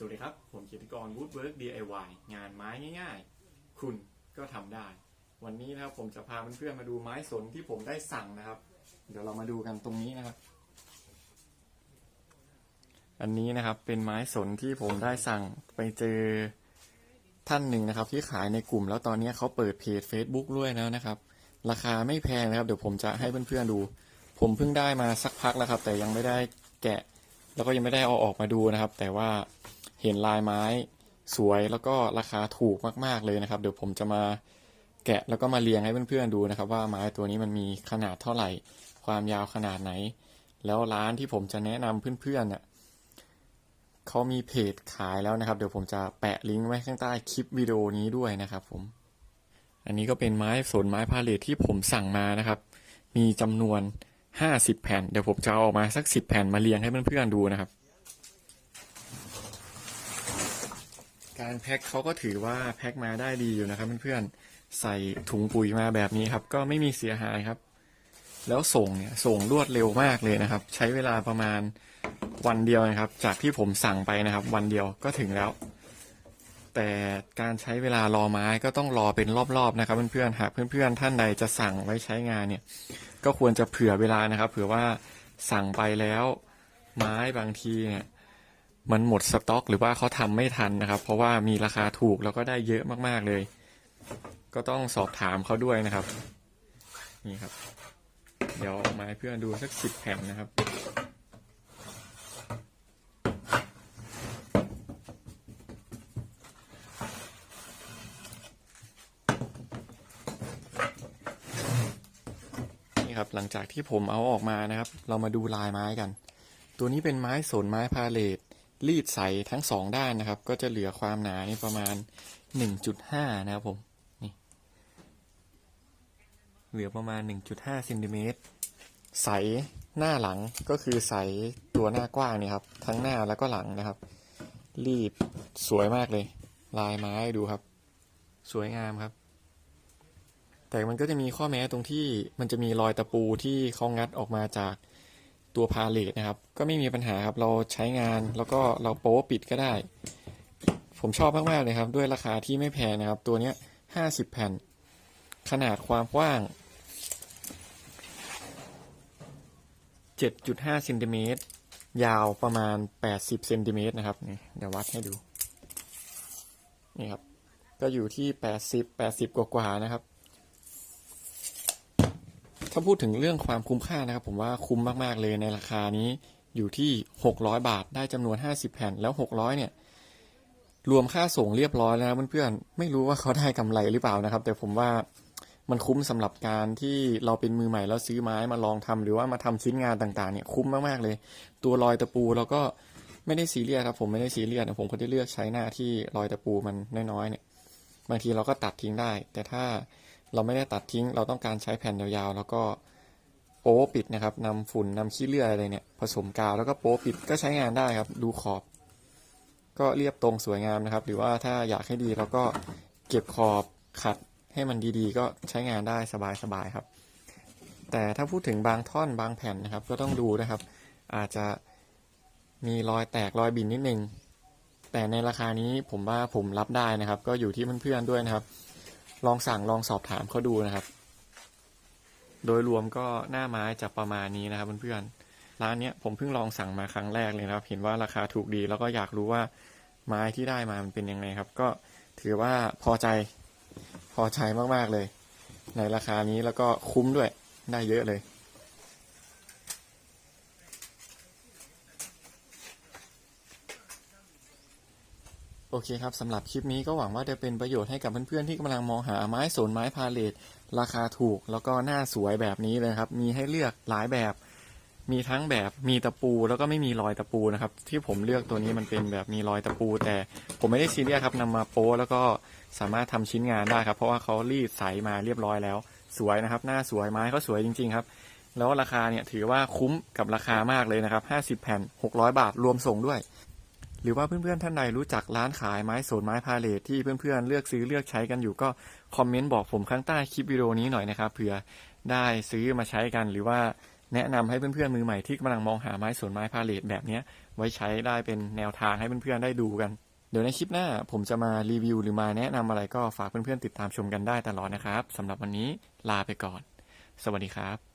สวัสดีครับ ผมกียรติกร Woodwork DIY งานไม้ง่ายๆ คุณก็ทำได้ วันนี้นะครับผมจะพาเพื่อนๆมาดูไม้สนที่ผมได้สั่งนะครับ เดี๋ยวเรามาดูกันตรงนี้นะครับ อันนี้นะครับเป็นไม้สนที่ผมได้สั่งไปเจอท่านหนึ่งนะครับ ที่ขายในกลุ่มแล้วตอนนี้เขาเปิดเพจ Facebook ด้วยแล้วนะครับ ราคาไม่แพงนะครับ เดี๋ยวผมจะให้เพื่อนๆดู ผมเพิ่งได้มาสักพักแล้วครับ แต่ยังไม่ได้แกะ แล้วก็ยังไม่ได้เอาออกมาดูนะครับ แต่ว่า เห็นลายไม้สวยแล้วก็ราคาถูกมาก ๆเลยนะครับ เดี๋ยวผมจะมาแกะแล้วก็มาเรียงให้เพื่อนๆดูนะครับ ว่าไม้ตัวนี้มันมีขนาดเท่าไหร่ ความยาวขนาดไหน แล้วร้านที่ผมจะแนะนำเพื่อนๆเนี่ยเขามีเพจขายแล้วนะครับ เดี๋ยวผมจะแปะลิงก์ไว้ข้างใต้คลิปวิดีโอนี้ด้วยนะครับ ผม อันนี้ก็เป็นไม้สนไม้พาเลทที่ผมสั่งมานะครับ มีจำนวน 50 แผ่น เดี๋ยวผมจะเอาออกมาสัก 10 แผ่นมาเรียงให้เพื่อนๆดูนะครับ การแพ็คเขาก็ถือว่าแพ็คมาได้ดีอยู่นะครับเพื่อนๆใส่ถุงปุ๋ยมาแบบนี้ครับ ก็ไม่มีเสียหายครับ แล้วส่งเนี่ยส่งรวดเร็วมากเลยนะครับ ใช้เวลาประมาณวันเดียวนะครับ จากที่ผมสั่งไปนะครับ วันเดียวก็ถึงแล้ว แต่การใช้เวลารอไม้ก็ต้องรอเป็นรอบๆนะครับ เพื่อนๆหากเพื่อนๆท่านใดจะสั่งไว้ใช้งานเนี่ย ก็ควรจะเผื่อเวลานะครับ เผื่อว่าสั่งไปแล้วไม้บางทีเนี่ย มันหมดสต็อก หรือว่าเขาทำไม่ทันนะครับ เพราะว่ามีราคาถูกแล้วก็ได้เยอะมากๆเลย ก็ต้องสอบถามเขาด้วยนะครับ นี่ครับ เดี๋ยวเอามาให้เพื่อนดูสักสิบแผ่นนะครับนี่ครับหลังจากที่ผมเอาออกมานะครับ เรามาดูลายไม้กัน ตัวนี้เป็นไม้สนไม้พาเลท รีดใสทั้งสองด้านนะครับ ก็จะเหลือความหนานี่ประมาณ 1.5 นะครับผม นี่ เหลือประมาณ 1.5เซนติเมตร ใสหน้าหลังก็คือใสตัวหน้ากว้างนี่ครับ ทั้งหน้าแล้วก็หลังนะครับ รีดสวยมากเลย ลายไม้ดูครับ สวยงามครับ แต่มันก็จะมีข้อแม้ตรงที่มันจะมีรอยตะปูที่เขางัดออกมาจาก ตัวพาเลทนะครับ ก็ไม่มีปัญหาครับ เราใช้งานแล้วก็เราโป๊ปิดก็ได้ ผมชอบมากๆเลยครับ ด้วยราคาที่ไม่แพงนะครับ ตัวนี้ห้าสิบแผ่น ขนาดความกว้างเจ็ดจุดห้าเซนติเมตรยาวประมาณแปดสิบเซนติเมตรนะครับนี่เดี๋ยววัดให้ดู นี่ครับ ก็อยู่ที่แปดสิบแปดสิบกว่าๆนะครับ ถ้าพูดถึงเรื่องความคุ้มค่านะครับ ผมว่าคุ้มมากๆเลยในราคานี้อยู่ที่ 600 บาทได้จำนวน 50 แผ่นแล้ว 600 เนี่ย รวมค่าส่งเรียบร้อยแล้วเพื่อนๆไม่รู้ว่าเขาได้กำไรหรือเปล่านะครับ แต่ผมว่ามันคุ้มสำหรับการที่เราเป็นมือใหม่แล้วซื้อไม้มาลองทำหรือว่ามาทำชิ้นงานต่างๆเนี่ยคุ้มมากๆเลย ตัวรอยตะปูเราก็ไม่ได้ซีเรียสครับผมไม่ได้ซีเรียสผมก็ได้เลือกใช้หน้าที่รอยตะปูมันน้อยๆเนี่ย บางทีเราก็ตัดทิ้งได้ แต่ถ้า เราไม่ได้ตัดทิ้ง เราต้องการใช้แผ่นยาวๆ แล้วก็โป๊ปิดนะครับนำฝุ่นนำขี้เลื่อยอะไรเนี่ยผสมกาวแล้วก็โป๊ปิดก็ใช้งานได้ครับ ดูขอบ ก็เรียบตรงสวยงามนะครับ หรือว่าถ้าอยากให้ดีเราก็เก็บขอบขัดให้มันดีๆ ก็ใช้งานได้สบายๆครับ แต่ถ้าพูดถึงบางท่อนบางแผ่นนะครับ ก็ต้องดูนะครับ อาจจะมีรอยแตกรอยบินนิดนึงแต่ในราคานี้ผมว่าผมรับได้นะครับ ก็อยู่ที่เพื่อนๆด้วยนะครับ ลองสั่งลองสอบถามเขาดูนะครับ โดยรวมก็หน้าไม้จะประมาณนี้นะครับเพื่อนๆร้านเนี้ยผมเพิ่งลองสั่งมาครั้งแรกเลยนะครับ เห็นว่าราคาถูกดี แล้วก็อยากรู้ว่าไม้ที่ได้มามันเป็นยังไงครับ ก็ถือว่าพอใจพอใจมากๆเลย ในราคานี้แล้วก็คุ้มด้วยได้เยอะเลย โอเคครับสำหรับคลิปนี้ก็หวังว่าจะเป็นประโยชน์ให้กับเพื่อนๆที่กำลังมองหาไม้สนไม้พาเลทราคาถูกแล้วก็หน้าสวยแบบนี้เลยครับ มีให้เลือกหลายแบบ มีทั้งแบบมีตะปูแล้วก็ไม่มีรอยตะปูนะครับ ที่ผมเลือกตัวนี้มันเป็นแบบมีรอยตะปู แต่ผมไม่ได้ซีเรียสครับนำมาโป้แล้วก็สามารถทำชิ้นงานได้ครับ เพราะว่าเขารีดใสมาเรียบร้อยแล้ว สวยนะครับ หน้าสวยไม้เขาสวยจริง ๆครับ แล้วราคาเนี่ยถือว่าคุ้มกับราคามากเลยนะครับ50แผ่น600 บาทรวมส่งด้วย หรือว่าเพื่อนๆท่านใดรู้จักร้านขายไม้สนไม้พาเลทที่เพื่อนๆเลือกซื้อเลือกใช้กันอยู่ก็คอมเมนต์บอกผมข้างใต้คลิปวิดีโอนี้หน่อยนะครับเผื่อได้ซื้อมาใช้กันหรือว่าแนะนำให้เพื่อนๆมือใหม่ที่กำลังมองหาไม้สนไม้พาเลทแบบนี้ไว้ใช้ได้เป็นแนวทางให้เพื่อนๆได้ดูกัน เดี๋ยวในคลิปหน้าผมจะมารีวิวหรือมาแนะนำอะไรก็ฝากเพื่อนๆติดตามชมกันได้ตลอดนะครับสำหรับวันนี้ลาไปก่อน สวัสดีครับ